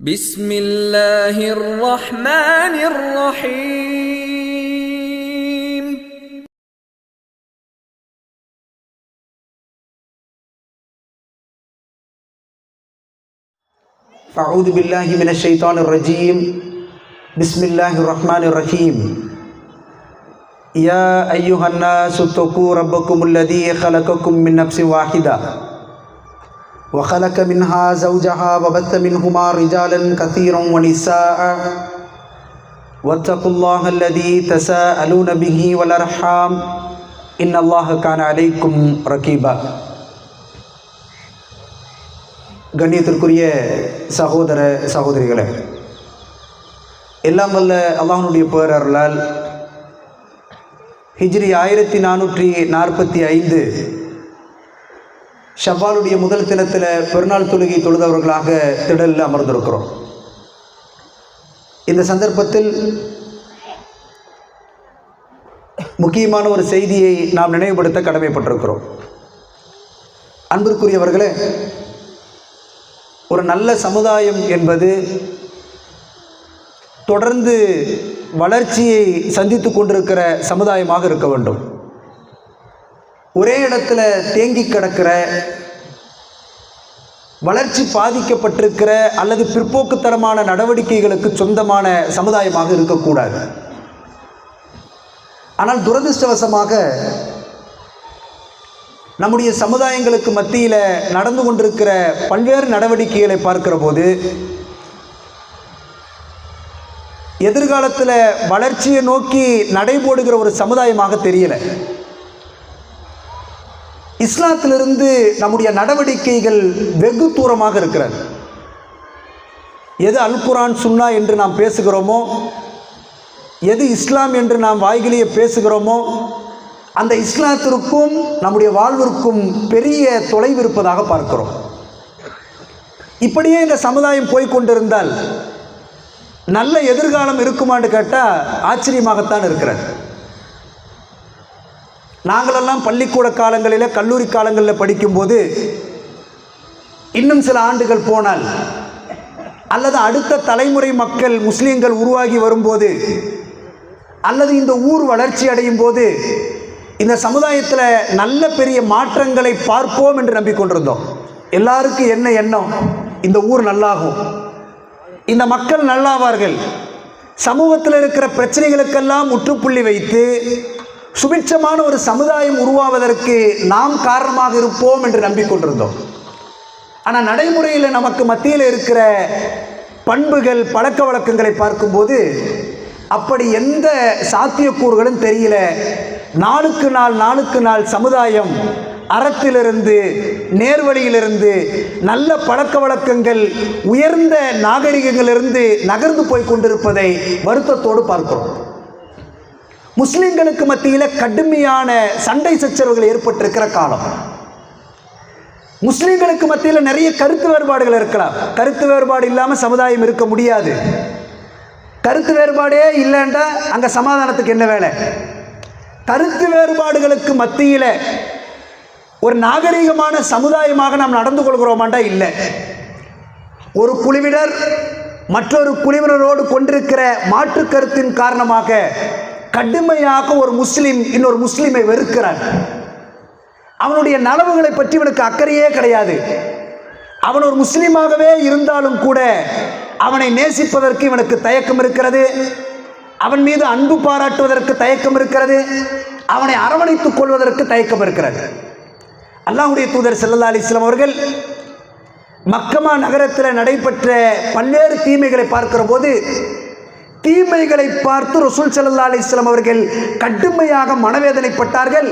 بسم الله الرحمن الرحيم. أعوذ بالله من الشيطان الرجيم. بسم الله الرحمن الرحيم. يا أيها الناس اتقوا ربكم الذي خلقكم من نفس واحدة. وخلق منها زوجها وبث منهما رجالا كثيرا ونساء واتقوا الله الذي تساءلون به والأرحام إن الله كان عليكم رقيبا கண்ணியத்திற்குரிய சகோதர சகோதரிகளே எல்லாம் வல்ல அல்லாஹனுடைய பேரருளால் ஹிஜ்ரி ஆயிரத்தி நானூற்றி நாற்பத்தி ஐந்து ஷவ்வாலுடைய முதல் தினத்தில் பெருநாள் தொழுகை தொழுதவர்களாக திடலில் அமர்ந்திருக்கிறோம். இந்த சந்தர்ப்பத்தில் முக்கியமான ஒரு செய்தியை நாம் நினைவுபடுத்த கடமைப்பட்டிருக்கிறோம். அன்பிற்குரியவர்களே ஒரு நல்ல சமுதாயம் என்பது தொடர்ந்து வளர்ச்சியை சந்தித்து கொண்டிருக்கிற சமுதாயமாக இருக்க வேண்டும். ஒரே இடத்துல தேங்கி கிடக்கிற வளர்ச்சி பாதிக்கப்பட்டிருக்கிற அல்லது பிற்போக்குத்தரமான நடவடிக்கைகளுக்கு சொந்தமான சமுதாயமாக இருக்கக்கூடாது. ஆனால் துரதிருஷ்டவசமாக நம்முடைய சமுதாயங்களுக்கு மத்தியில் நடந்து கொண்டிருக்கிற பல்வேறு நடவடிக்கைகளை பார்க்கிற போது எதிர்காலத்தில் வளர்ச்சியை நோக்கி நடைபோடுகிற ஒரு சமுதாயமாக தெரியலை. இஸ்லாத்திலிருந்து நம்முடைய நடவடிக்கைகள் வெகு தூரமாக இருக்கிறது. எது அல் குரான் சுன்னா என்று நாம் பேசுகிறோமோ எது இஸ்லாம் என்று நாம் வாய்கிலேயே பேசுகிறோமோ அந்த இஸ்லாத்திற்கும் நம்முடைய வாழ்விற்கும் பெரிய தொலைவு இருப்பதாக பார்க்கிறோம். இப்படியே இந்த சமுதாயம் போய்கொண்டிருந்தால் நல்ல எதிர்காலம் இருக்குமான்னு கேட்டால் ஆச்சரியமாகத்தான் இருக்கிறது. நாங்களெல்லாம் பள்ளிக்கூட காலங்களில் கல்லூரி காலங்களில் படிக்கும்போது இன்னும் சில ஆண்டுகள் போனால் அல்லது அடுத்த தலைமுறை மக்கள் முஸ்லீம்கள் உருவாகி வரும்போது அல்லது இந்த ஊர் வளர்ச்சி அடையும் போது இந்த சமுதாயத்தில் நல்ல பெரிய மாற்றங்களை பார்ப்போம் என்று நம்பிக்கொண்டிருந்தோம். எல்லாருக்கும் என்ன எண்ணம்? இந்த ஊர் நல்லாகும். இந்த மக்கள் நல்லாவார்கள். சமூகத்தில் இருக்கிற பிரச்சனைகளுக்கெல்லாம் முற்றுப்புள்ளி வைத்து சுபிட்சமான ஒரு சமுதாயம் உருவாவதற்கு நாம் காரணமாக இருப்போம் என்று நம்பிக்கொண்டிருந்தோம். ஆனால் நடைமுறையில் நமக்கு மத்தியில் இருக்கிற பண்புகள் பழக்க வழக்கங்களை பார்க்கும்போது அப்படி எந்த சாத்தியக்கூறுகளும் தெரியல. நாளுக்கு நாள் நாளுக்கு நாள் சமுதாயம் அறத்திலிருந்து நேர்வழியிலிருந்து நல்ல பழக்க வழக்கங்கள் உயர்ந்த நாகரிகங்களிலிருந்து நகர்ந்து போய் கொண்டிருப்பதை வருத்தத்தோடு பார்க்கிறோம். முஸ்லீம்களுக்கு மத்தியில் கடுமையான சண்டை சச்சரவுகள் ஏற்பட்டிருக்கிற காலம். முஸ்லீம்களுக்கு மத்தியில் நிறைய கருத்து வேறுபாடுகள் இருக்கலாம். கருத்து வேறுபாடு இல்லாமல் சமுதாயம் இருக்க முடியாது. கருத்து வேறுபாடே இல்லைன்றா அங்கே சமாதானத்துக்கு என்ன வேலை? கருத்து வேறுபாடுகளுக்கு மத்தியில் ஒரு நாகரிகமான சமுதாயமாக நாம் நடந்து கொள்கிறோமாண்டா இல்லை. ஒரு குழுவினர் மற்றொரு குழுவினரோடு கொண்டிருக்கிற மாற்று கருத்தின் காரணமாக கடுமையாக ஒரு முஸ்லீம் இன்னொரு முஸ்லீமை வெறுக்கிறான் அவனுடைய நலவுகளை பற்றி இவனுக்கு அக்கறையே கிடையாது. அவன் ஒரு முஸ்லீமாகவே இருந்தாலும் கூட அவனை நேசிப்பதற்கு இவனுக்கு தயக்கம் இருக்கிறது. அவன் மீது அன்பு பாராட்டுவதற்கு தயக்கம் இருக்கிறது. அவனை அரவணைத்துக் கொள்வதற்கு தயக்கம் இருக்கிறது. அல்லாஹுடைய தூதர் செல்லல்லா அலிஸ்லாம் அவர்கள் மக்கமா நகரத்தில் நடைபெற்ற பல்வேறு தீமைகளை பார்க்கிற போது தீமைகளை பார்த்து ரசூல் சல்லா அலிஸ்லாம் அவர்கள் கடுமையாக மனவேதனைப்பட்டார்கள்.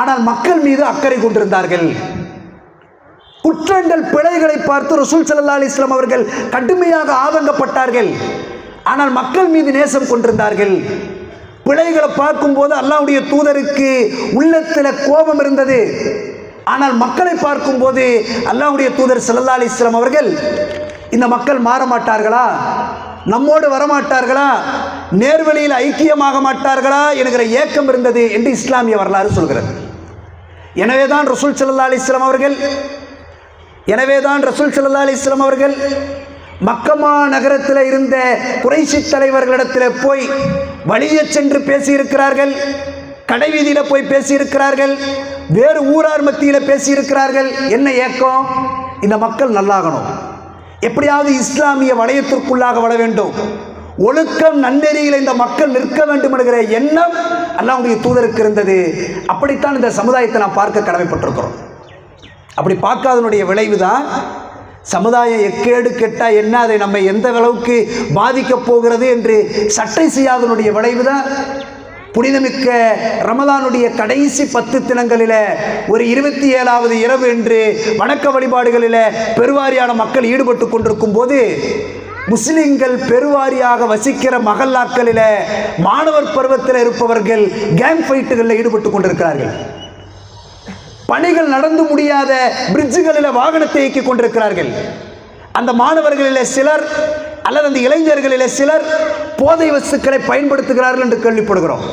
ஆனால் மக்கள் மீது அக்கறை கொண்டிருந்தார்கள். குற்றங்கள் பிழைகளை பார்த்து ரசூல் சல்லா அலிஸ்லாம் அவர்கள் கடுமையாக ஆதங்கப்பட்டார்கள். ஆனால் மக்கள் மீது நேசம் கொண்டிருந்தார்கள். பிழைகளை பார்க்கும்போது அல்லாவுடைய தூதருக்கு உள்ளத்தில் கோபம் இருந்தது. ஆனால் மக்களை பார்க்கும்போது அல்லாவுடைய தூதர் சல்லா அலிஸ்லாம் அவர்கள் இந்த மக்கள் மாற மாட்டார்களா? நம்மோடு வரமாட்டார்களா? நேர்வழியில் ஐக்கியமாக மாட்டார்களா? என்கிற ஏக்கம் இருந்தது என்று இஸ்லாமிய வரலாறு சொல்கிறது. எனவே தான் ரசூல் சல்லா அலிஸ்லாம் அவர்கள் எனவே தான் ரசூல் சல்லா அலிஸ்லாம் அவர்கள் மக்கமா நகரத்தில் இருந்த குறைசி தலைவர்களிடத்தில் போய் வழியே சென்று பேசியிருக்கிறார்கள் கடைவீதியில் போய் பேசியிருக்கிறார்கள் வேறு ஊரார் மத்தியில் பேசியிருக்கிறார்கள். என்ன ஏக்கம்? இந்த மக்கள் நல்லாகணும். எப்படியாவது இஸ்லாமிய வளையத்திற்குள்ளாக வர வேண்டும். ஒழுக்கம் நன்னெறியில் இந்த மக்கள் நிற்க வேண்டும் என்கிற எண்ணம் அல்லாவுடைய தூதருக்கு இருந்தது. அப்படித்தான் இந்த சமுதாயத்தை நாம் பார்க்க கடமைப்பட்டிருக்கிறோம். அப்படி பார்க்காதனுடைய விளைவு தான் சமுதாயம் எக்கேடு கெட்டால் என்ன அதை நம்ம எந்த அளவுக்கு பாதிக்கப் போகிறது என்று சட்டை செய்யாதனுடைய விளைவு தான் புனிதமிக்க ரமதானுடைய கடைசி பத்து தினங்களில் ஒரு இருபத்தி ஏழாவது இரவு என்று வணக்க வழிபாடுகளில் பெருவாரியான மக்கள் ஈடுபட்டு கொண்டிருக்கும் போது முஸ்லிம்கள் பெருவாரியாக வசிக்கிற மகல்லாக்களில் மாணவர் பருவத்தில் இருப்பவர்கள் கேங் ஃபைட்டுகளில் ஈடுபட்டு கொண்டிருக்கிறார்கள். பணிகள் நடந்து முடியாத பிரிட்ஜுகளில் வாகனத்தை இயக்கிக் கொண்டிருக்கிறார்கள். அந்த மாணவர்களில் சிலர் அல்லது அந்த இளைஞர்களில் சிலர் போதை வசுக்களை பயன்படுத்துகிறார்கள் என்று கேள்விப்படுகிறோம்.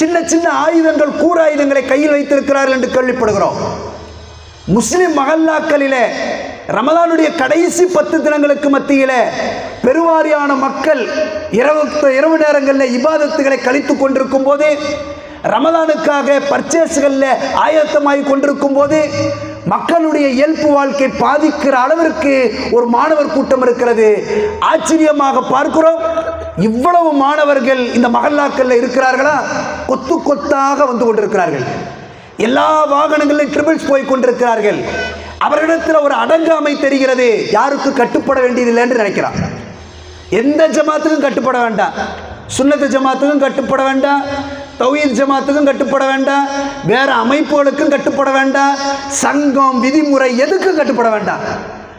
சின்ன சின்ன ஆயுதங்கள் கூராயுதங்களை கையில் வைத்திருக்கிறார்கள் என்று கேள்விப்படுகிறோம். முஸ்லிம் மகல்லாக்களிலே ரமதானுடைய கடைசி பத்து தினங்களுக்கு மத்தியிலே பெருவாரியான மக்கள் இரவு இரவு நேரங்களில் இபாதத்துகளை கழித்து கொண்டிருக்கும் போது ரமதானுக்காக பர்ச்சேஸ்களில் ஆயத்தமாகி கொண்டிருக்கும் போது மக்களுடைய இயல்பு வாழ்க்கை பாதிக்கிற அளவிற்கு ஒரு மாணவர் கூட்டம் இருக்கிறது. ஆச்சரியமாக பார்க்கிறோம். இவ்வளவு மாணவர்கள் இந்த மகல்லாக்களில் இருக்கிறார்களா? கொத்து கொத்தாக வந்து கொண்டிருக்கிறார்கள். எல்லா வாகனங்களிலும் ட்ரிபிள்ஸ் போய் கொண்டிருக்கிறார்கள். அவரிடத்தில் ஒரு அடங்காமை தெரிகிறது. யாருக்கு கட்டுப்பட வேண்டியதில்லை என்று நினைக்கிறான். எந்த ஜமாத்துக்கும் கட்டுப்பட வேண்டாம். சுன்னத்து ஜமாத்துக்கும் கட்டுப்பட வேண்டாம். தௌஹீத் ஜமாத்துக்கும் கட்டுப்பட வேண்டாம். வேற அமைப்புகளுக்கும் கட்டுப்பட வேண்டாம். சங்கம் விதிமுறை எதுக்கும் கட்டுப்பட வேண்டாம்.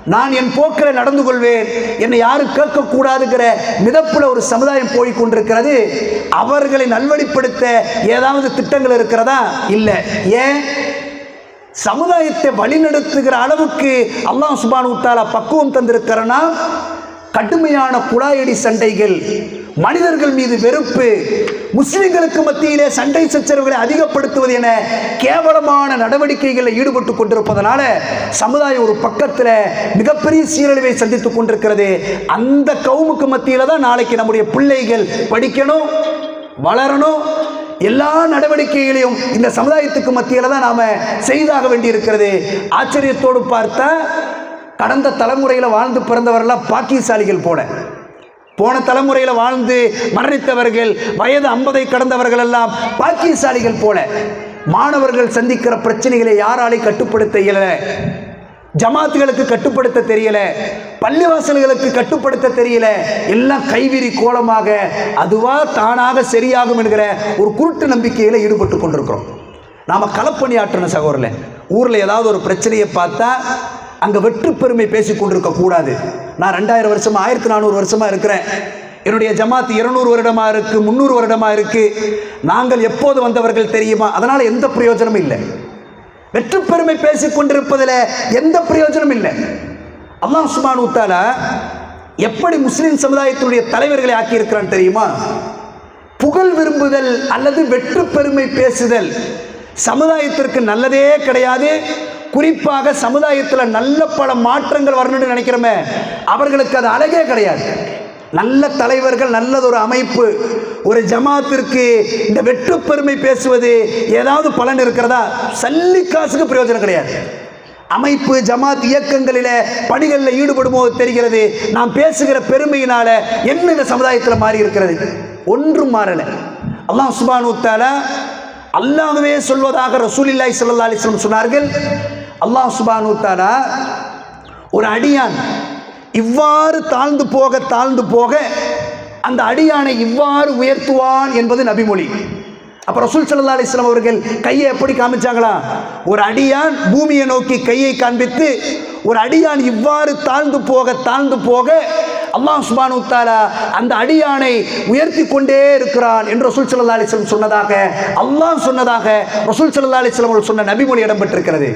நான் என் போக்கில் நடந்து கொள்வேன். என்னை யாரும் கேட்கக்கூடாதுங்கிற மிதப்பில் ஒரு சமுதாயம் போய் கொண்டிருக்கிறது. அவர்களை நல்வழிப்படுத்த ஏதாவது திட்டங்கள் இருக்கிறதா? இல்லை. ஏன்? சமுதாயத்தை வழிநடத்துகிற அளவுக்கு அல்லாஹ் சுபானு உத்தாலா பக்குவம் தந்திருக்கிறனா? கடுமையான குழாயடி சண்டைகள். மனிதர்கள் மீது வெறுப்பு. முஸ்லிம்களுக்கு மத்தியிலே சண்டை சச்சரவுகளை அதிகப்படுத்துவது என கேவலமான நடவடிக்கைகளில் ஈடுபட்டு கொண்டிருப்பதனால சமுதாயம் ஒரு பக்கத்தில் மிகப்பெரிய சீரழிவை சந்தித்துக் கொண்டிருக்கிறது. அந்த கவுமுக்கு மத்தியில் தான் நாளைக்கு நம்முடைய பிள்ளைகள் படிக்கணும் வளரணும். எல்லா நடவடிக்கைகளையும் இந்த சமுதாயத்துக்கு மத்தியில் தான் நாம் செய்தாக வேண்டியிருக்கிறது. ஆச்சரியத்தோடு பார்த்தா கடந்த தலைமுறையில் வாழ்ந்து பிறந்தவரெல்லாம் பாக்கியசாலிகள் போல. போன தலைமுறையில் வாழ்ந்து மரணித்தவர்கள் வயது ஐம்பதை கடந்தவர்கள் எல்லாம் பாக்கியசாலிகள் போல மாணவர்கள் சந்திக்கிற பிரச்சனைகளை யாராலையும் கட்டுப்படுத்த இயல ஜமாத்துகளுக்கு கட்டுப்படுத்த தெரியல. பள்ளிவாசல்களுக்கு கட்டுப்படுத்த தெரியல. எல்லாம் கைவிரி கோலமாக அதுவா தானாக சரியாகும் என்கிற ஒரு குருட்டு நம்பிக்கையில் ஈடுபட்டு கொண்டிருக்கிறோம். நாம் களப்பணியாற்றின சகோதரில் ஊரில் ஏதாவது ஒரு பிரச்சனையை பார்த்தா அங்கே வெற்று பெருமை பேசி கொண்டிருக்க கூடாது. நான் ரெண்டாயிரம் வருஷமாக ஆயிரத்தி நானூறு வருஷமாக இருக்கிறேன். என்னுடைய ஜமாத் இருநூறு வருடமாக இருக்கு முந்நூறு வருடமாக இருக்கு. நாங்கள் எப்போது வந்தவர்கள் தெரியுமா? அதனால் எந்த பிரயோஜனமும் இல்லை. வெற்று பெருமை பேசி கொண்டிருப்பதில் எந்த பிரயோஜனமும் இல்லை. அல்லாஹ் சுபானு தாலா எப்படி முஸ்லிம் சமுதாயத்தினுடைய தலைவர்களை ஆக்கியிருக்கிறான் தெரியுமா? புகழ் விரும்புதல் அல்லது வெற்று பெருமை பேசுதல் சமுதாயத்திற்கு நல்லதே கிடையாது. குறிப்பாக சமுதாயத்தில் நல்ல பல மாற்றங்கள் வரணும்னு நினைக்கிறோமே அவர்களுக்கு அது அழகே கிடையாது. நல்ல தலைவர்கள் நல்லதொரு அமைப்பு ஒரு ஜமாத்திற்கு இந்த வெற்று பெருமை பேசுவது ஏதாவது பலன் இருக்கிறதா? சல்லி காசுக்கு பிரயோஜனம் கிடையாது. அமைப்பு ஜமாத் இயக்கங்களில் பணிகளில் ஈடுபடும் போது தெரிகிறது நாம் பேசுகிற பெருமையினால என்ன இந்த சமுதாயத்தில் மாறி இருக்கிறது? ஒன்றும் மாறலை. அல்லாஹ் சுபானு தாலா அல்லாஹ்வே சொல்வதாக ரசூலில்லாய் சல்லா அலிஸ்லம் சொன்னார்கள் அல்லாஹ் சுபானு தாலா ஒரு அடியான் இவ்வாறு தாழ்ந்து போக தாழ்ந்து போக அந்த அடியானை இவ்வாறு உயர்த்துவான் என்பது நபிமொழி. அப்போ ரசூல் சல்லா அலிஸ்லாம் அவர்கள் கையை எப்படி காமிச்சாங்களா? ஒரு அடியான் பூமியை நோக்கி கையை காண்பித்து ஒரு அடியான் இவ்வாறு தாழ்ந்து போக தாழ்ந்து போக அல்லாஹ் சுபானு தாலா அந்த அடியானை உயர்த்தி கொண்டே இருக்கிறான் என்று ரசூல் சல்லா அலிஸ்லம் சொன்னதாக அல்லாஹ் சொன்னதாக ரசூல் சல்லா அலிஸ்லாம் அவர்கள் சொன்ன நபிமொழி இடம்பெற்றிருக்கிறது.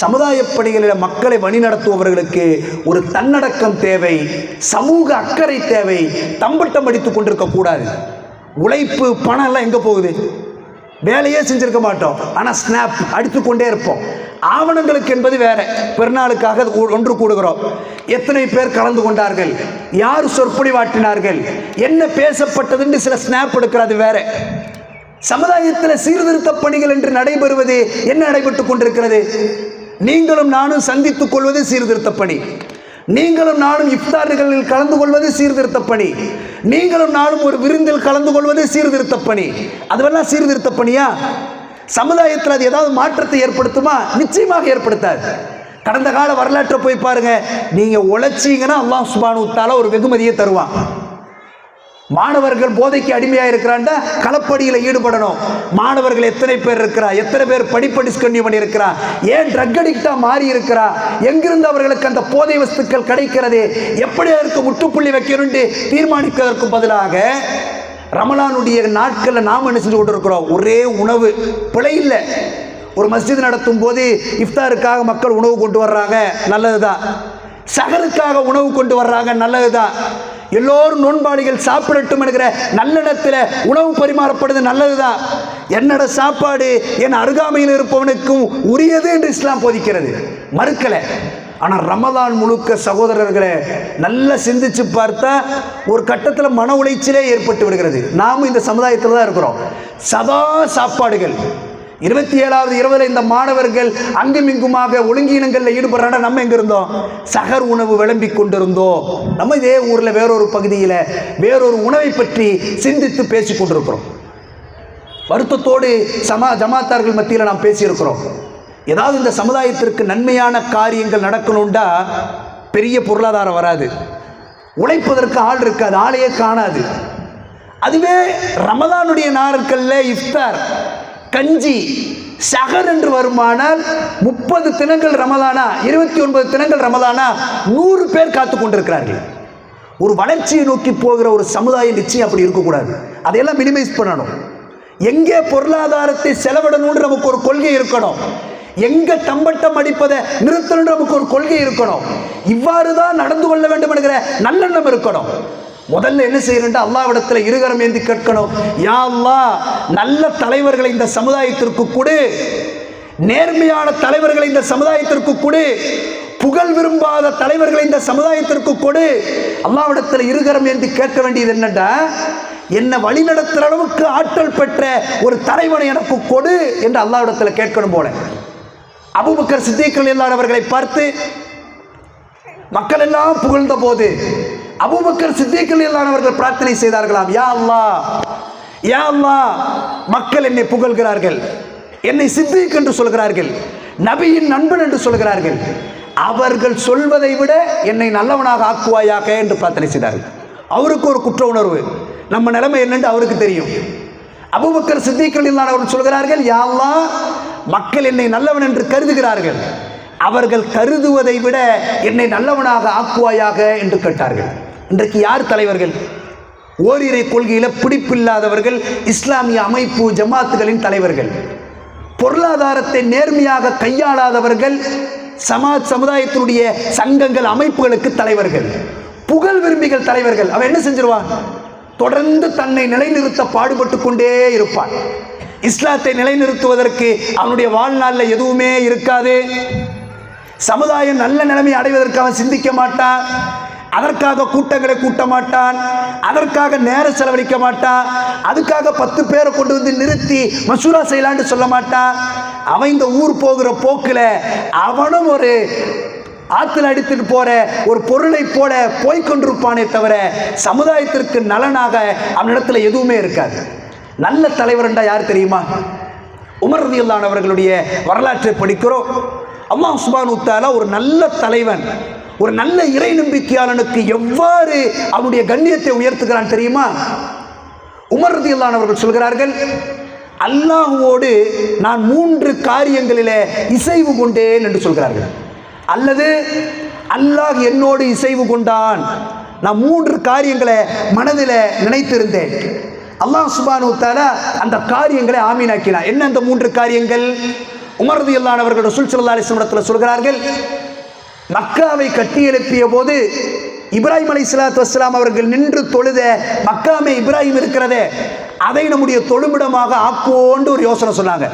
சமுதாயப்படிகளில் பணிகளில் மக்களை வழிநடத்துபவர்களுக்கு ஒரு தன்னடக்கம் தேவை சமூக அக்கறை தேவை தம்பட்டம் அடித்துக் கொண்டிருக்க கூடாது. உழைப்பு பணம் எல்லாம் எங்கே போகுது? வேலையே செஞ்சிருக்க மாட்டோம். ஆனால் ஸ்னாப் அடித்து கொண்டே இருப்போம். ஆவணங்களுக்கு என்பது வேற. பெருநாளுக்காக ஒன்று கூடுகிறோம். எத்தனை பேர் கலந்து கொண்டார்கள்? யார் சொற்பொழிவாட்டினார்கள் என்ன பேசப்பட்டதுன்னு சில ஸ்னாப் எடுக்கிறது வேற. சமுதாயத்தில் சீர்திருத்த பணிகள் என்று நடைபெறுவது என்ன நடைபெற்று கொண்டிருக்கிறது? நீங்களும் நானும் சந்தித்துக் கொள்வது சீர்திருத்த பணி. நீங்களும் நானும் இஃப்தார்களில் கலந்து கொள்வது சீர்திருத்த பணி. நீங்களும் நானும் ஒரு விருந்தில் கலந்து கொள்வது சீர்திருத்த பணி. அதுவெல்லாம் சீர்திருத்த பணியா? சமுதாயத்தில் அது ஏதாவது மாற்றத்தை ஏற்படுத்துமா? நிச்சயமாக ஏற்படுத்தாது. கடந்த கால வரலாற்றை போய் பாருங்க. நீங்க உழைச்சிங்கன்னா அல்லாஹ் சுபானு தால ஒரு வெகுமதியை தருவான். மாணவர்கள் போதைக்கு அடிமையாக இருக்கிறான்டா களப்படியில் ஈடுபடணும். மாணவர்கள் எத்தனை பேர் இருக்கிறா எத்தனை பேர் படிப்பை டிஸ்கன்யூ பண்ணியிருக்கிறா ஏன் ட்ரக் அடிக்டா மாறி இருக்கிறா எங்கிருந்து அவர்களுக்கு அந்த போதை வஸ்துக்கள் கிடைக்கிறது எப்படி அதற்கு முற்றுப்புள்ளி வைக்கணும்னு தீர்மானிப்பதற்கு பதிலாக ரமலானுடைய நாட்களில் நாம் என்ன செஞ்சு கொண்டிருக்கிறோம்? ஒரே உணவு. பிழை இல்லை. ஒரு மஸ்ஜித் நடத்தும் போது இஃப்தாருக்காக மக்கள் உணவு கொண்டு வர்றாங்க நல்லதுதான். சகருக்காக உணவு கொண்டு வர்றாங்க நல்லதுதான். எல்லோரும் நோன்பாளிகள் சாப்பிடட்டும் என்கிற நல்லிடத்தில் உணவு பரிமாறப்படுது நல்லதுதான். என்னோட சாப்பாடு? என் அருகாமையில் இருப்பவனுக்கும் உரியது என்று இஸ்லாம் போதிக்கிறது. மறுக்கலை. ஆனால் ரமதான் முழுக்க சகோதரர்களை நல்லா சிந்திச்சு பார்த்தா ஒரு கட்டத்தில் மன உளைச்சலே ஏற்பட்டு விடுகிறது. நாமும் இந்த சமுதாயத்தில் தான் இருக்கிறோம். சதா சாப்பாடுகள். இருபத்தி ஏழாவது இருபதுல இந்த மாணவர்கள் அங்குமிங்குமாக ஒழுங்கீனங்களில் ஈடுபடுறாங்க. நம்ம எங்க இருந்தோம்? சகர் உணவு விளம்பி கொண்டிருந்தோம். நம்ம இதே ஊரில் வேறொரு பகுதியில் வேறொரு உணவை பற்றி சிந்தித்து பேசிக் கொண்டிருக்கிறோம். வருத்தத்தோடு சமா ஜமாத்தார்கள் மத்தியில் நாம் பேசியிருக்கிறோம். ஏதாவது இந்த சமுதாயத்திற்கு நன்மையான காரியங்கள் நடக்கணும்டா பெரிய பொருளாதாரம் வராது. உழைப்பதற்கு ஆள் இருக்காது ஆளையே காணாது. அதுவே ரமதானுடைய நாட்களில் இஃப்தார். கஞ்சி சகர் என்று வருமானால் முப்பது தினங்கள் ரமதானா இருபத்தி ஒன்பது தினங்கள் ரமதானா நூறு பேர் காத்து கொண்டிருக்கிறார்கள். ஒரு வளர்ச்சியை நோக்கி போகிற ஒரு சமுதாயம் நிச்சயம் அப்படி இருக்கக்கூடாது. அதையெல்லாம் மினிமைஸ் பண்ணணும். எங்கே பொருளாதாரத்தை செலவிடணும்னு நமக்கு ஒரு கொள்கை இருக்கணும். எங்க தம்பட்டம் அடிப்பதை நிறுத்தணும் நமக்கு ஒரு கொள்கை இருக்கணும். இவ்வாறு தான் நடந்து கொள்ள வேண்டும் என்கிற நல்லெண்ணம் இருக்கணும். முதல்ல என்ன செய்யணும்டா அல்லாவிடத்தில் இருகரம் ஏந்தி கேட்கணும். யா அல்லா நல்ல தலைவர்களை இந்த சமுதாயத்திற்கு கொடு. நேர்மையான தலைவர்களை இந்த சமுதாயத்திற்கு கொடு. புகழ் விரும்பாத தலைவர்களை இந்த சமுதாயத்திற்கு கொடு. அல்லாவிடத்தில் இருகரம் ஏந்தி கேட்க வேண்டியது என்னண்டா என்னை வழிநடத்துகிற அளவுக்கு ஆற்றல் பெற்ற ஒரு தலைவனை எனக்கு கொடு என்று அல்லாவிடத்தில் கேட்கணும் போல. அபுபக்கர் சித்திகள் இல்லாதவர்களை பார்த்து மக்கள் எல்லாம் புகழ்ந்த போது அபூபக்கர் சித்திகள் இல்லாதவர்கள் பிரார்த்தனை செய்தார்களாம். யா அல்லா யா அல்லா மக்கள் என்னை புகழ்கிறார்கள். என்னை சித்திக் என்று சொல்கிறார்கள். நபியின் நண்பன் என்று சொல்கிறார்கள். அவர்கள் சொல்வதை விட என்னை நல்லவனாக ஆக்குவாயாக என்று பிரார்த்தனை செய்தார்கள். அவருக்கு ஒரு குற்ற உணர்வு. நம்ம நிலைமை என்னென்று அவருக்கு தெரியும். அபுபக்கர் சித்திக்கள் அவர்கள் சொல்கிறார்கள் யா மக்கள் என்னை நல்லவன் என்று கருதுகிறார்கள். அவர்கள் கருதுவதை விட என்னை நல்லவனாக ஆக்குவாயாக என்று கேட்டார்கள். இன்றைக்கு யார் தலைவர்கள்? ஓரிரை கொள்கையில் பிடிப்பில்லாதவர்கள் இஸ்லாமிய அமைப்பு ஜமாத்துகளின் தலைவர்கள். பொருளாதாரத்தை நேர்மையாக கையாளாதவர்கள் சமாஜ் சமுதாயத்தினுடைய சங்கங்கள் அமைப்புகளுக்கு தலைவர்கள். புகழ் விரும்பிகள் தலைவர்கள். அவன் என்ன செஞ்சிருவான்? தொடர்ந்து தன்னை நிலைநிறுத்த பாடுபட்டு கொண்டே இருப்பான். இஸ்லாத்தை நிலைநிறுத்துவதற்கு அவனுடைய வாழ்நாளில் எதுவுமே இருக்காது. சமுதாயம் நல்ல நிலைமை அடைவதற்கு அவன் சிந்திக்க மாட்டான். அதற்காக கூட்டங்களை கூட்ட மாட்டான். அதற்காக நேரம் செலவழிக்க மாட்டான். அதுக்காக பத்து பேரை கொண்டு வந்து நிறுத்தி மசூரா செய்யலான்னு சொல்ல மாட்டான். அவன் இந்த ஊர் போகிற போக்கில் அவனும் ஒரு ஆற்றுல அடித்துட்டு போகிற ஒரு பொருளை போல போய்கொண்டிருப்பானே தவிர சமுதாயத்திற்கு நலனாக அவனிடத்தில் எதுவுமே இருக்காது. நல்ல தலைவர்ண்டா யார் தெரியுமா? உமர் ரதியுல்லான் அவர்களுடைய வரலாற்றை படிக்கிறோம். அல்லாஹ் சுபான் உத்தாலா ஒரு நல்ல தலைவன். ஒரு நல்ல இறை நம்பிக்கையாளனுக்கு எவ்வாறு அவனுடைய கண்ணியத்தை உயர்த்துகிறான் தெரியுமா? உமர் ரதியுல்லான் சொல்கிறார்கள் அல்லாஹுவோடு நான் மூன்று காரியங்களிலே இசைவு கொண்டேன் என்று சொல்கிறார்கள். அல்லது அல்லாஹ் என்னோடு இசைவு கொண்டான். நான் மூன்று காரியங்களை மனதில் நினைத்திருந்தேன். அல்லாஹ் சுபானு தால அந்த காரியங்களை ஆமீனாக்கினார் என்ன அந்த மூன்று காரியங்கள்? உமரது அவர்கள் ரசூல் சொல்கிறார்கள் மக்காவை கட்டி எழுப்பிய போது இப்ராஹிம் அலி சலாத்து வஸ்லாம் அவர்கள் நின்று தொழுத மக்காமே இப்ராஹிம் இருக்கிறதே அதை நம்முடைய தொழுமிடமாக ஆக்குவோன்னு ஒரு யோசனை சொன்னாங்க.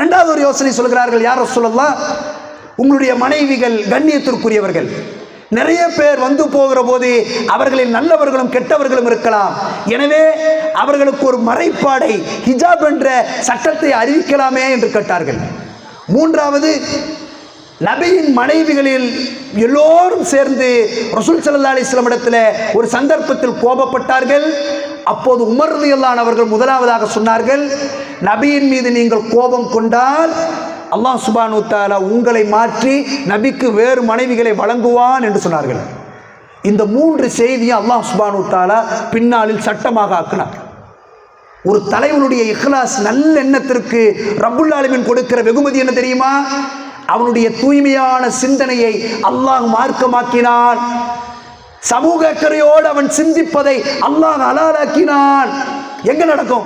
ரெண்டாவது ஒரு யோசனை சொல்கிறார்கள் யார் சொல்லலாம் உங்களுடைய மனைவிகள் கண்ணியத்திற்குரியவர்கள். நிறைய பேர் வந்து போகிற போது அவர்களில் நல்லவர்களும் கெட்டவர்களும் இருக்கலாம். எனவே அவர்களுக்கு ஒரு மறைப்பாடை ஹிஜாப் என்ற சட்டத்தை அறிவிக்கலாமே என்று கேட்டார்கள். மூன்றாவது நபியின் மனைவிகளில் எல்லோரும் சேர்ந்து ரசூல் சல்லா அலிஸ்லாம் இடத்துல ஒரு சந்தர்ப்பத்தில் கோபப்பட்டார்கள். அப்போது உமர் அவர்கள் முதலாவதாக சொன்னார்கள் நபியின் மீது நீங்கள் கோபம் கொண்டால் அல்லாஹ் சுபானு தாலா உங்களை மாற்றி நபிக்கு வேறு மனைவிகளை வழங்குவான் என்று சொன்னார்கள். இந்த மூன்று செய்தியை அல்லாஹ் சுபானு தாலா பின்னாளில் சட்டமாக ஆக்கினார். ஒரு தலைவனுடைய இஹ்லாஸ் நல்ல எண்ணத்திற்கு ரபுல்லாலுமின் கொடுக்கிற வெகுமதி என்ன தெரியுமா? அவனுடைய தூய்மையான சிந்தனையை அல்லாஹ் மார்க்கமாக்கினான். சமூக அக்கறையோடு அவன் சிந்திப்பதை அல்லாஹ் அலாலாக்கினான். எங்க நடக்கும்?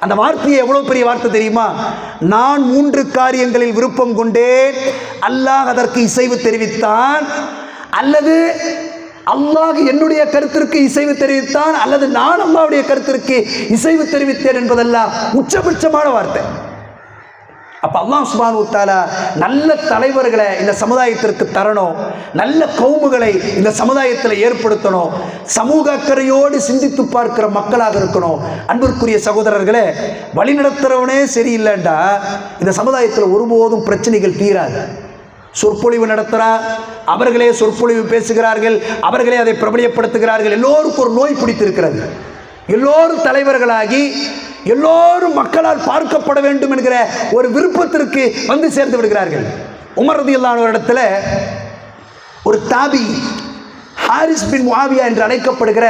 அந்த வார்த்தையை எவ்வளவு பெரிய வார்த்தை தெரியுமா? நான் மூன்று காரியங்களில் விருப்பம் கொண்டேன். அல்லாஹ் அதற்கு இசைவு தெரிவித்தான். அல்லது அல்லாஹ் என்னுடைய கருத்திற்கு இசைவு தெரிவித்தான். அல்லது நான் அல்லாவுடைய கருத்திற்கு இசைவு தெரிவித்தேன் என்பதெல்லாம் உச்சபட்சமான வார்த்தை. அப்ப அல்லாஹ் சுபான் தாலா நல்ல தலைவர்களை இந்த சமுதாயத்திற்கு தரணும். நல்ல கவுமுகளை இந்த சமுதாயத்தில் ஏற்படுத்தணும். சமூக அக்கறையோடு சிந்தித்து பார்க்கிற மக்களாக இருக்கணும். அன்பிற்குரிய சகோதரர்களே வழிநடத்துறவனே சரியில்லைண்டா. இந்த சமுதாயத்தில் ஒருபோதும் பிரச்சனைகள் தீராது. சொற்பொழிவு நடத்துகிறார் அவர்களே சொற்பொழிவு பேசுகிறார்கள் அவர்களே அதை பிரபலியப்படுத்துகிறார்கள். எல்லோருக்கும் ஒரு நோய் பிடித்திருக்கிறது. எல்லோரும் தலைவர்களாகி எல்லோரும் மக்களால் பார்க்கப்பட வேண்டும் என்கிற ஒரு விருப்பத்திற்கு வந்து சேர்ந்து விடுகிறார்கள். உமர் ரதியல்லான ஒரு இடத்துல ஒரு தாபி ஹாரிஸ் பின் மாவியா என்று அழைக்கப்படுகிற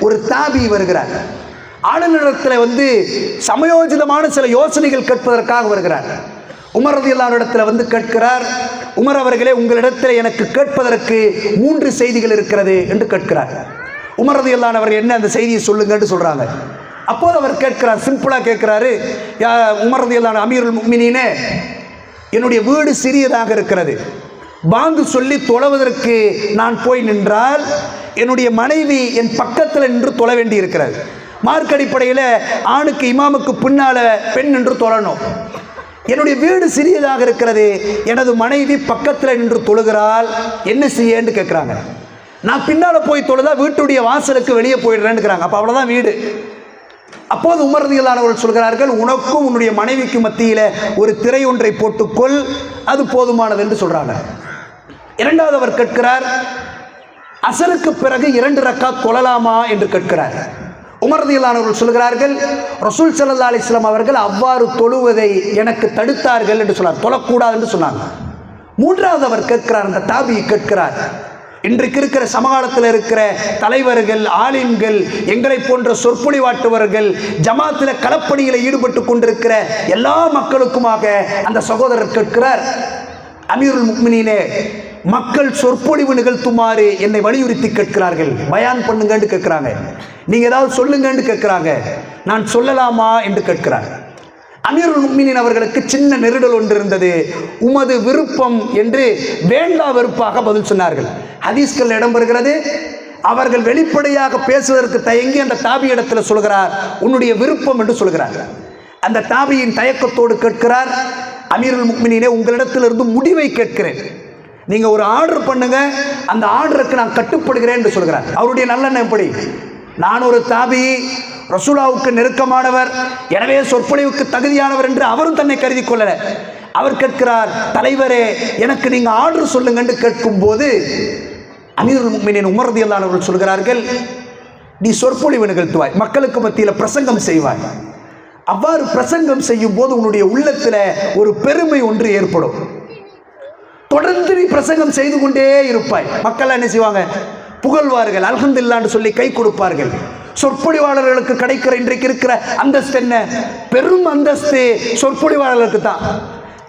ஒரு தாபி வருகிறார். ஆளுநரிடத்தில் வந்து சமயோஜிதமான சில யோசனைகள் கேட்பதற்காக வருகிறார். உமர் ரதியல்லான இடத்துல வந்து கேட்கிறார் உமர் அவர்களே உங்களிடத்தில் எனக்கு கேட்பதற்கு மூன்று செய்திகள் இருக்கிறது என்று கேட்கிறார். உமர் ரதியல்லான் என்ன அந்த செய்தியை சொல்லுங்கன்னு சொல்கிறாங்க அப்போது அவர் கேட்கிறார் சிம்பிளாக கேட்குறாரு யா அமீருல் முக்மினீனே என்னுடைய வீடு சிறியதாக இருக்கிறது. பாங்கு சொல்லி தொலைவதற்கு நான் போய் நின்றால் என்னுடைய மனைவி என் பக்கத்தில் நின்று தொலை வேண்டி இருக்கிறது மார்க் அடிப்படையில் ஆணுக்கு இமாமுக்கு பின்னால பெண் நின்று தொழணும். என்னுடைய வீடு சிறியதாக இருக்கிறது எனது மனைவி பக்கத்தில் நின்று தொழுகிறாள் என்ன செய்யன்னு கேட்குறாங்க. நான் பின்னால் போய் தொழுதா வீட்டுடைய வாசலுக்கு வெளியே போயிடுறேன்னுக்கிறாங்க அப்போ அவ்வளோதான் வீடு. அப்போது உமர்தியலானவர்கள் சொல்கிறார்கள் உனக்கும் உன்னுடைய மனைவிக்கு மத்தியில் ஒரு திரை ஒன்றை போட்டுக்கொள் அது போதுமானது என்று சொல்கிறாங்க இரண்டாவது அவர் கேட்கிறார் அசருக்கு பிறகு இரண்டு ரக்கா கொள்ளலாமா? என்று கேட்கிறார். உமர்தியலானவர்கள் சொல்கிறார்கள் ரசூல் சல்லா அலிஸ்லாம் அவர்கள் அவ்வாறு தொழுவதை எனக்கு தடுத்தார்கள் என்று சொன்னார். தொழக்கூடாது என்று சொன்னாங்க. மூன்றாவது அவர் கேட்கிறார் அந்த தாபி கேட்கிறார் இன்றைக்கு இருக்கிற சமகாலத்தில் இருக்கிற தலைவர்கள் ஆலிம்கள் எங்களை போன்ற சொற்பொழிவாட்டுவர்கள் ஜமாத்தில் களப்பணியில் ஈடுபட்டு கொண்டிருக்கிற எல்லா மக்களுக்குமாக அந்த சகோதரர் கேட்கிறார். அமீருல் முக்மினே மக்கள் சொற்பொழிவு நிகழ்த்துமாறு என்னை வலியுறுத்தி கேட்கிறார்கள். பயான் பண்ணுங்கன்னு கேட்குறாங்க. நீங்கள் ஏதாவது சொல்லுங்கன்னு கேட்குறாங்க. நான் சொல்லலாமா என்று கேட்கிறார். அமீருல் முக்மினின் அவர்களுக்கு சின்ன நெருடல் ஒன்று இருந்தது. உமது விருப்பம் என்று வேண்டா வெறுப்பாக பதில் சொன்னார்கள். ஹதீஸ்கள் இடம்பெறுகிறது அவர்கள் வெளிப்படையாக பேசுவதற்கு தயங்கி அந்த தாபி இடத்துல சொல்கிறார் உன்னுடைய விருப்பம் என்று சொல்கிறார். அந்த தாபியின் தயக்கத்தோடு கேட்கிறார் அமீருல் முக்மினினே உங்களிடத்திலிருந்து முடிவை கேட்கிறேன். நீங்கள் ஒரு ஆர்டர் பண்ணுங்க அந்த ஆர்டருக்கு நான் கட்டுப்படுகிறேன் என்று சொல்கிறார். அவருடைய நல்லெண்ணம் எப்படி? நான் ஒரு தாபி ரசூலாவுக்கு நெருக்கமானவர் எனவே சொற்பொழிவுக்கு தகுதியானவர் என்று அவரும் தன்னை கருதி கொள்ளல. அவர் கேட்கிறார் தலைவரே எனக்கு நீங்க ஆர்டர் சொல்லுங்கன்னு கேட்கும்போது அமீருல் முக்மினின் உமர்தியல்லானவர்கள் சொல்கிறார்கள் நீ சொற்பொழிவு நிகழ்த்துவாய் மக்களுக்கு மத்தியில் பிரசங்கம் செய்வாய். அவ்வாறு பிரசங்கம் செய்யும் போது உன்னுடைய உள்ளத்தில் ஒரு பெருமை ஒன்று ஏற்படும். தொடர்ந்து நீ பிரசங்கம் செய்து கொண்டே இருப்பாய். மக்கள் என்ன செய்வாங்க? புகழ்வார்கள் அல்ஹந்தில்லான்னு சொல்லி கை கொடுப்பார்கள். சொற்பொழிவாளர்களுக்கு கிடைக்கிற இன்றைக்கு இருக்கிற அந்தஸ்து என்ன? பெரும் அந்தஸ்து சொற்பொழிவாளர்களுக்கு தான்.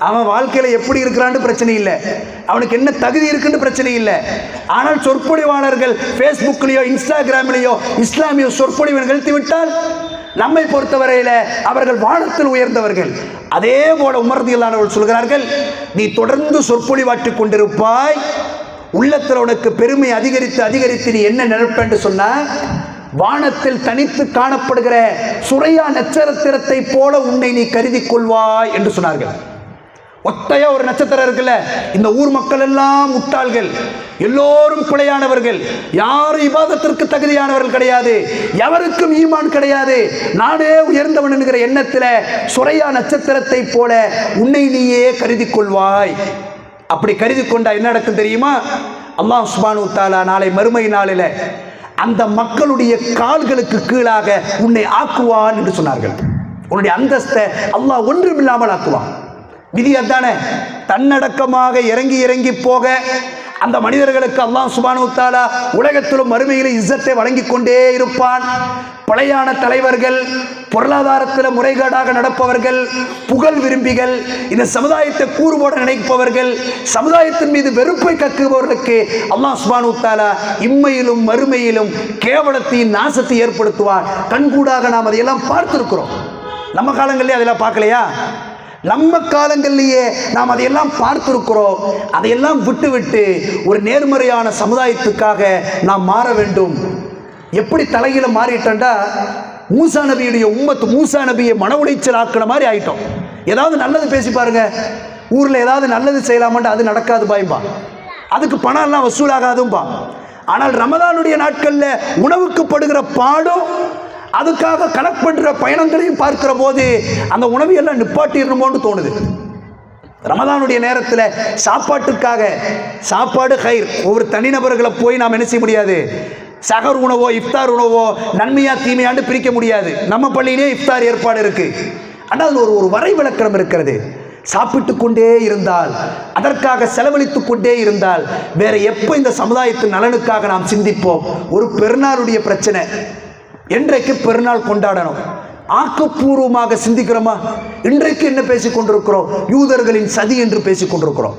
அவன் வாழ்க்கையில் எப்படி இருக்கிறான்னு பிரச்சனை இல்லை. அவனுக்கு என்ன தகுதி இருக்குன்னு பிரச்சனை இல்லை. ஆனால் சொற்பொழிவாளர்கள் ஃபேஸ்புக்லேயோ இன்ஸ்டாகிராமிலேயோ இஸ்லாமிய சொற்பொழிவு நிகழ்த்தி விட்டால் நம்மை பொறுத்தவரையில் அவர்கள் வானத்தில் உயர்ந்தவர்கள். அதே போல உமர்தியலானவர்கள் சொல்கிறார்கள் நீ தொடர்ந்து சொற்பொழிவாற்றிக் கொண்டிருப்பாய் உள்ளத்தில் உனக்கு பெருமை அதிகரித்து அதிகரித்து நீ என்ன நினைப்பேன்னு சொன்ன வானத்தில் தனித்து காணப்படுகிற சுரையா நட்சத்திரத்தை போல உன்னை நீ கருதி கொள்வாய் என்று சொன்னார்கள். ஒத்தையா ஒரு நட்சத்திரம் இருக்குல்ல இந்த ஊர் மக்கள் எல்லாம் முட்டாள்கள் எல்லோரும் பிழையானவர்கள் யாரும் இபாதத்திற்கு தகுதியானவர்கள் கிடையாது எவருக்கும் ஈமான் கிடையாது. நானே உயர்ந்தவன் என்கிற எண்ணத்தில் சுரையா நட்சத்திரத்தை போல உன்னை நீயே கருதி கொள்வாய். அப்படி கருதி கொண்டா என்ன நடக்கும் தெரியுமா? அல்லாஹ் சுபானு தாலா நாளை மறுமை நாளில் அந்த மக்களுடைய கால்களுக்கு கீழாக உன்னை ஆக்குவான் என்று சொன்னார்கள். உன்னுடைய அந்தஸ்தை அல்லாஹ் ஒன்றுமில்லாமல் ஆக்குவான். விதி அதானே? தன்னடக்கமாக இறங்கி இறங்கி போக அந்த மனிதர்களுக்கு அல்லாஹ் சுபானு தாலா உலகத்திலும் மறுமையிலும் இஸ்ஸத்தை வழங்கி கொண்டே இருப்பான். பழையான தலைவர்கள் பொருளாதாரத்தில் முறைகேடாக நடப்பவர்கள் புகழ் விரும்பிகள் இந்த சமுதாயத்தை கூறுபோட நினைப்பவர்கள் சமுதாயத்தின் மீது வெறுப்பை கக்குபவர்களுக்கு அல்லாஹ் சுபானு தாலா இம்மையிலும் மறுமையிலும் கேவலத்தையும் நாசத்தை ஏற்படுத்துவார். கண்கூடாக நாம் அதையெல்லாம் பார்த்துருக்கிறோம். நம்ம காலங்களிலே அதெல்லாம் பார்க்கலையா? நம்ம காலங்களிலேயே நாம் அதையெல்லாம் பார்த்திருக்கிறோம். அதையெல்லாம் விட்டுவிட்டு ஒரு நேர்மறையான சமுதாயத்துக்காக நாம் மாற வேண்டும். எப்படி தலையில மாறிட்டேன்டா? மூசா நபியுடைய உம்மத்து மூசா நபியை மன உளைச்சல் ஆக்கின மாதிரி ஆயிட்டோம். ஏதாவது நல்லது பேசி பாருங்க. ஊரில் ஏதாவது நல்லது செய்யலாமாண்டா அது நடக்காது பாயும்பா அதுக்கு பணம் எல்லாம் வசூலாகாதும்பா. ஆனால் ரமதானுடைய நாட்களில் உணவுக்கு படுகிற பாடும் அதுக்காக கணக்கு பண்ணுற பயணங்களையும் பார்க்கிற போது அந்த உணவை எல்லாம் நிப்பாட்டிடணுமோன்னு தோணுது. ரமதானுடைய நேரத்தில் சாப்பாட்டுக்காக சாப்பாடு கயிர். ஒவ்வொரு தனிநபர்களை போய் நாம் என்ன செய்ய முடியாது? சகர் உணவோ இஃப்தார் உணவோ நன்மையா தீமையாண்டு பிரிக்க முடியாது. நம்ம பள்ளியிலே இஃப்தார் ஏற்பாடு இருக்கு. ஆனால் அதில் ஒரு ஒரு வரைவிலக்கணம் இருக்கிறது. சாப்பிட்டு கொண்டே இருந்தால் அதற்காக செலவழித்து கொண்டே இருந்தால் வேற எப்போ இந்த சமுதாயத்தின் நலனுக்காக நாம் சிந்திப்போம்? ஒரு பெருநாளுடைய பிரச்சனை. என்றைக்கு பெருநாள் கொண்டாடணும்? ஆக்கப்பூர்வமாக சிந்திக்கிறோமா? இன்றைக்கு என்ன பேசிக் கொண்டிருக்கிறோம்? யூதர்களின் சதி என்று பேசிக் கொண்டிருக்கிறோம்.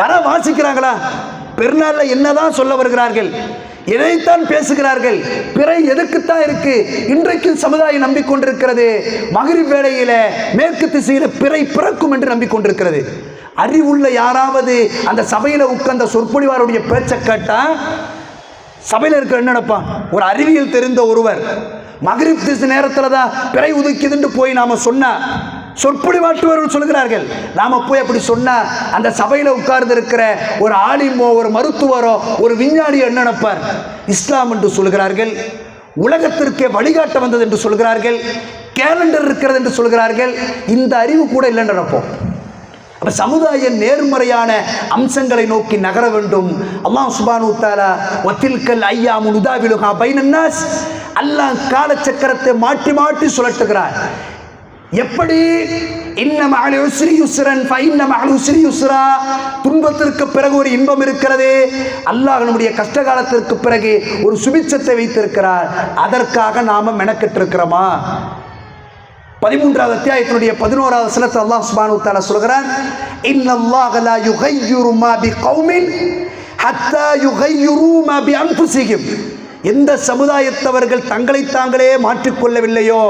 யாரா வாசிக்கிறாங்களா? பெருநாளில் என்னதான் சொல்ல வருகிறார்கள்? எதைத்தான் பேசுகிறார்கள். பிறை எதுக்குத்தான் இருக்கு? இன்றைக்கும் சமுதாயம் நம்பிக்கொண்டிருக்கிறது. மகிழ் வேளையில மேற்கு திசையில பிறை பிறக்கும் என்று நம்பிக்கொண்டிருக்கிறது. அறிவுள்ள யாராவது அந்த சபையில உட்கார்ந்த சொற்பொழிவாருடைய பேச்சை கேட்டா சபையில் இருக்க என்ன நினைப்பான்? ஒரு அறிவியல் தெரிந்த ஒருவர் மகரிப் திசை நேரத்தில் தான் பிறை உதிக்குதுன்னு போய் நாம சொன்னால் சொற்பொழிவாற்றுவர்கள் சொல்கிறார்கள் நாம போய் அப்படி சொன்னால் அந்த சபையில் உட்கார்ந்து இருக்கிற ஒரு ஆலிமோ ஒரு மருத்துவரோ ஒரு விஞ்ஞானி என்ன நினைப்பார்? இஸ்லாம் என்று சொல்கிறார்கள் உலகத்திற்கே வழிகாட்ட வந்தது என்று சொல்கிறார்கள் கேலண்டர் இருக்கிறது என்று சொல்கிறார்கள் இந்த அறிவு கூட இல்லை நினைப்போம். அப்போ சமுதாய நேர்மறையான அம்சங்களை நோக்கி நகர வேண்டும். அல்லாஹ் சுபானு தாலா ஒத்தில்கல் ஐயா முனுதாவிலுகா பைனன்னாஸ். அல்லாஹ் காலச்சக்கரத்தை மாற்றி மாற்றி சுழட்டுகிறார் எப்படி? இன்ன மகள் உஸ்ரி யுஸ்ரன் ஃபைன்ன மகள் உஸ்ரி யுஸ்ரா. துன்பத்திற்கு பிறகு ஒரு இன்பம் இருக்கிறது. அல்லாஹ் நம்முடைய கஷ்ட காலத்திற்கு பிறகு ஒரு சுபிச்சத்தை வைத்திருக்கிறார். அதற்காக நாம மெனக்கெட்டு இருக்கிறோமா பதிமூன்றாவது அத்தியாயத்தினுடைய பதினோராவது சிலத்தை அல்லாஹ் சுபானு வ தஆலா சொல்கிறான். இன்னல்லாஹ லா யுகையுரு மா பிகௌமின் ஹத்தா யுகையுரு மா பி அன்ஃபுஸிஹிம் எந்த சமுதாயத்தவர்கள் தங்களை தாங்களே மாற்றிக்கொள்ளவில்லையோ?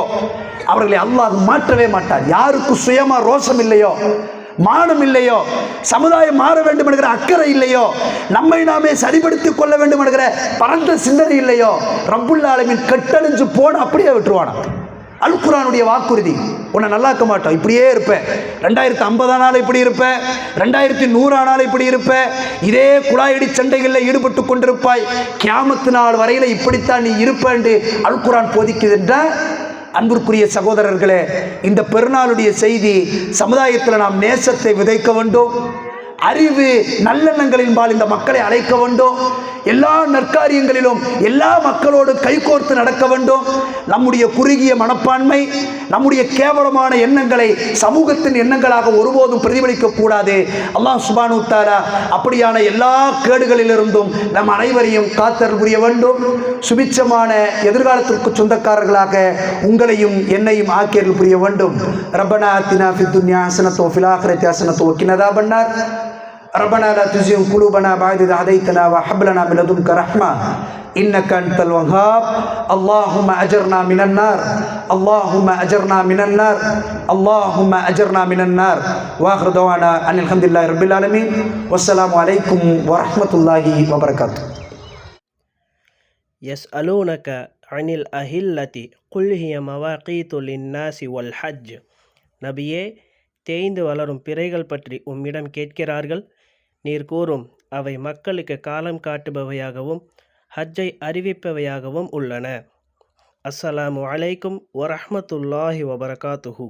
அவர்களை அல்லாஹ் மாற்றவே மாட்டார். யாருக்கு சுயமா ரோஷம் இல்லையோ மானம் இல்லையோ சமுதாயம் மாற வேண்டும் என்கிற அக்கறை இல்லையோ நம்மை நாமே சரிபடுத்திக் கொள்ள வேண்டும் என்கிற பரந்த சிந்தனை இல்லையோ ரப்புல் கெட்டழிஞ்சு கட்டழிஞ்சு போன அப்படியே விட்டுருவானா? அல் குரானுடைய வாக்குறுதி உன்னை நல்லாக்க மாட்டோம் இப்படியே இருப்பேன். ரெண்டாயிரத்தி ஐம்பதானாலும் இப்படி இருப்பேன். ரெண்டாயிரத்தி நூறானாலும் இப்படி இருப்பேன். இதே குழாயடி சண்டைகளில் ஈடுபட்டு கொண்டிருப்பாய். கியாமத்து நாள் வரையில் இப்படித்தான் நீ இருப்ப என்று அல் குரான் போதிக்குதுன்ற அன்பிற்குரிய சகோதரர்களே இந்த பெருநாளுடைய செய்தி சமுதாயத்தில் நாம் நேசத்தை விதைக்க வேண்டும். அறிவு நல்லெண்ணங்களின்பால் இந்த மக்களை அழைக்க வேண்டும். எல்லா நற்காரியங்களிலும் எல்லா மக்களோடு கைகோர்த்து நடக்க வேண்டும். நம்முடைய குறுகிய மனப்பான்மை நம்முடைய கேவலமான எண்ணங்களை சமூகத்தின் எண்ணங்களாக ஒருபோதும் பிரதிபலிக்க கூடாது. அல்லாஹ் சுபானு தாரா அப்படியான எல்லா கேடுகளிலிருந்தும் நம் அனைவரையும் காத்தல் புரிய வேண்டும். சுபிச்சமான எதிர்காலத்திற்கு சொந்தக்காரர்களாக உங்களையும் என்னையும் ஆக்கியர்கள் புரிய வேண்டும். ரப்பனா தினா ஃபித்துன்யா ஹசனத்தோ ஃபிலாஹரத்தி ஹசனத்தோ கினதா பண்ணார் ربنا لا تزغ قلوبنا بعد إذ هديتنا وهب لنا من لدنك رحمة إنك أنت الوهاب اللهم أجرنا من النار اللهم أجرنا من النار اللهم أجرنا من النار وآخر دعوانا أن الحمد لله رب العالمين والسلام عليكم ورحمة الله وبركاته எஸ் அலூனக அனில் அஹில்லதி குல்ஹிய மவாகீத்து லின்னாசி வல் ஹஜ் நபியே தேய்ந்து வளரும் பிறைகள் பற்றி உம்மிடம் கேட்கிறார்கள் நீர் கூறும். அவை மக்களுக்கு காலம் காட்டுபவையாகவும் ஹஜ்ஜை அறிவிப்பவையாகவும் உள்ளன. அஸ்ஸலாமு அலைக்கும் வரஹ்மத்துல்லாஹி வபரகாத்துஹு